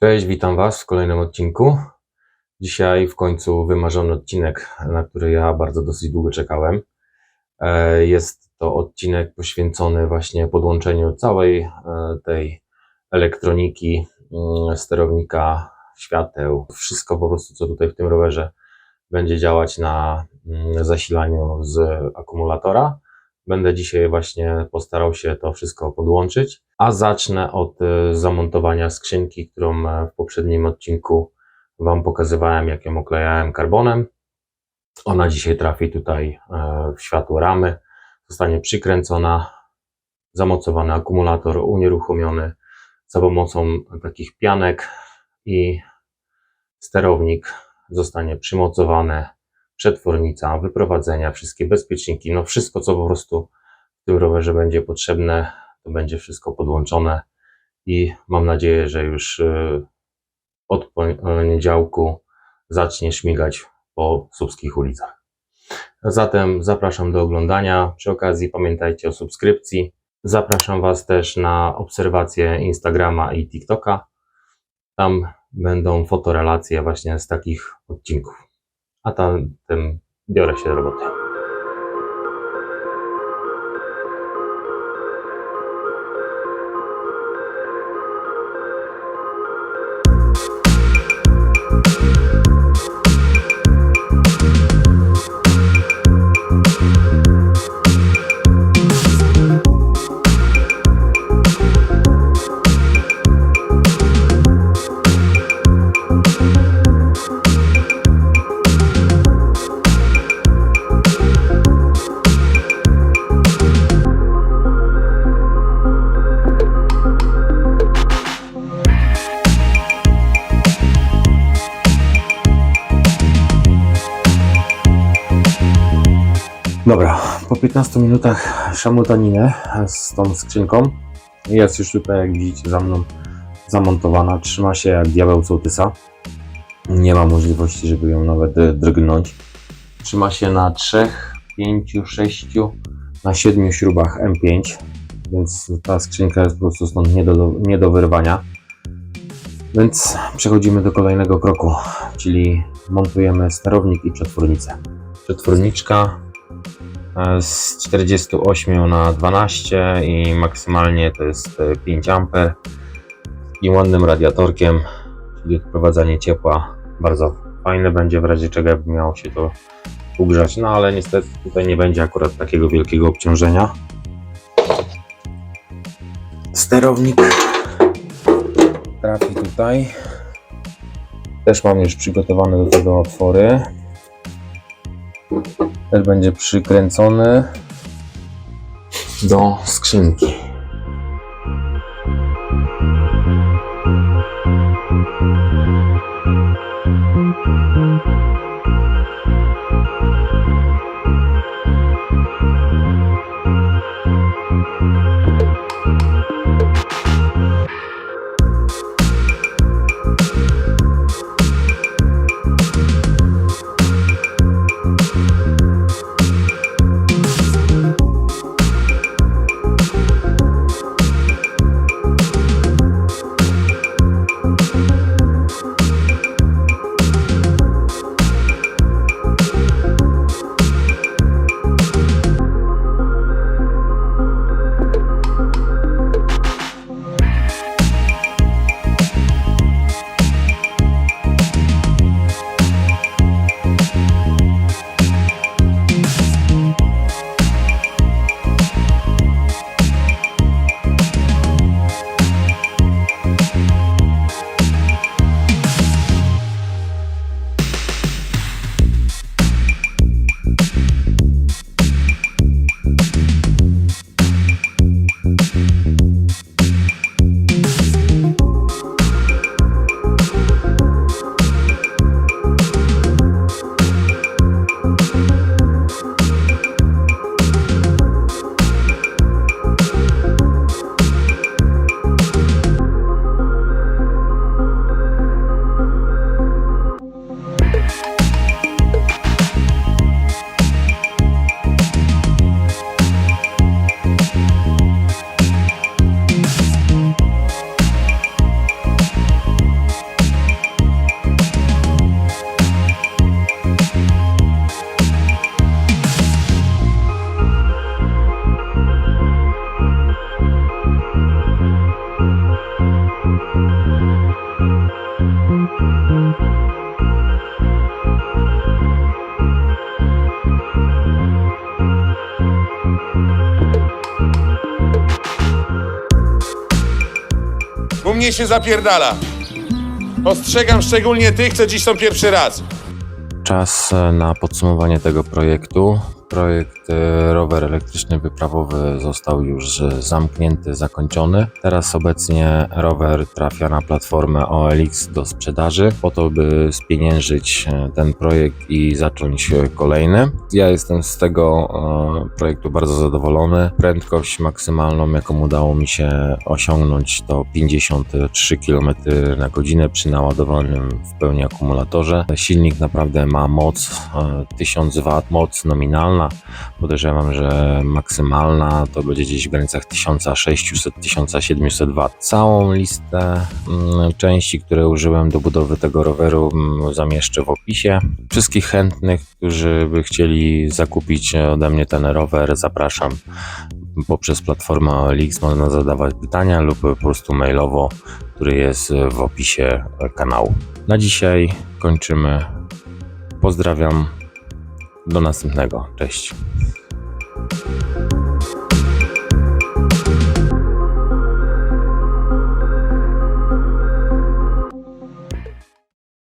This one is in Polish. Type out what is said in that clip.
Cześć, witam Was w kolejnym odcinku. Dzisiaj w końcu wymarzony odcinek, na który ja bardzo dosyć długo czekałem. E, Jest to odcinek poświęcony właśnie podłączeniu całej e, tej elektroniki, mm, sterownika, świateł, wszystko po prostu, co tutaj w tym rowerze będzie działać na mm, zasilaniu z akumulatora. Będę dzisiaj właśnie postarał się to wszystko podłączyć, a zacznę od e, zamontowania skrzynki, którą e, w poprzednim odcinku Wam pokazywałem, jak ją oklejałem karbonem. Ona dzisiaj trafi tutaj e, w światło ramy, zostanie przykręcona, zamocowany akumulator unieruchomiony za pomocą takich pianek i sterownik zostanie przymocowane, przetwornica, wyprowadzenia, wszystkie bezpieczniki, no wszystko, co po prostu w tym rowerze będzie potrzebne, to będzie wszystko podłączone i mam nadzieję, że już y, od poniedziałku zacznie śmigać po słupskich ulicach. Zatem zapraszam do oglądania. Przy okazji pamiętajcie o subskrypcji. Zapraszam Was też na obserwację Instagrama i TikToka. Tam będą fotorelacje właśnie z takich odcinków. A tam tym biorę się do roboty. Dobra, po 15 minutach szamutaninę z tą skrzynką. Jest już tutaj, jak widzicie, za mną zamontowana. Trzyma się jak diabeł sołtysa. Nie ma możliwości, żeby ją nawet y, drgnąć. Trzyma się na 3, 5, 6, na 7 śrubach M5, więc ta skrzynka jest po prostu stąd nie do, nie do wyrwania. Więc przechodzimy do kolejnego kroku, czyli montujemy sterownik i przetwornicę. Przetworniczka e, z 48 na 12 i maksymalnie to jest e, 5 A i ładnym radiatorkiem, czyli odprowadzanie ciepła bardzo fajne będzie w razie czego jakby miało się to ugrzać, no ale niestety tutaj nie będzie akurat takiego wielkiego obciążenia. Sterownik trafi tutaj. Też mam już przygotowane do tego otwory. Też będzie przykręcony do skrzynki. Mnie się zapierdala. Ostrzegam szczególnie tych, co dziś są pierwszy raz. Czas e, na podsumowanie tego projektu. Projekt rower elektryczny wyprawowy został już zamknięty, zakończony. Teraz obecnie rower trafia na platformę OLX do sprzedaży po to, by spieniężyć e, ten projekt i zacząć e, kolejny. Ja jestem z tego e, projektu bardzo zadowolony. Prędkość maksymalną, jaką udało mi się osiągnąć, to 53 km na godzinę przy naładowanym w pełni akumulatorze. Silnik naprawdę ma moc e, 1000 W, moc nominalna. Podejrzewam, że maksymalna to będzie gdzieś w granicach 1600-1700 W. Całą listę mm, części, które użyłem do budowy tego roweru, mm, zamieszczę w opisie. Wszystkich chętnych, którzy by chcieli zakupić ode mnie ten rower, zapraszam poprzez platformę OLX. Można zadawać pytania lub po prostu mailowo, który jest w opisie kanału. Na dzisiaj kończymy. Pozdrawiam. Do następnego. Cześć. you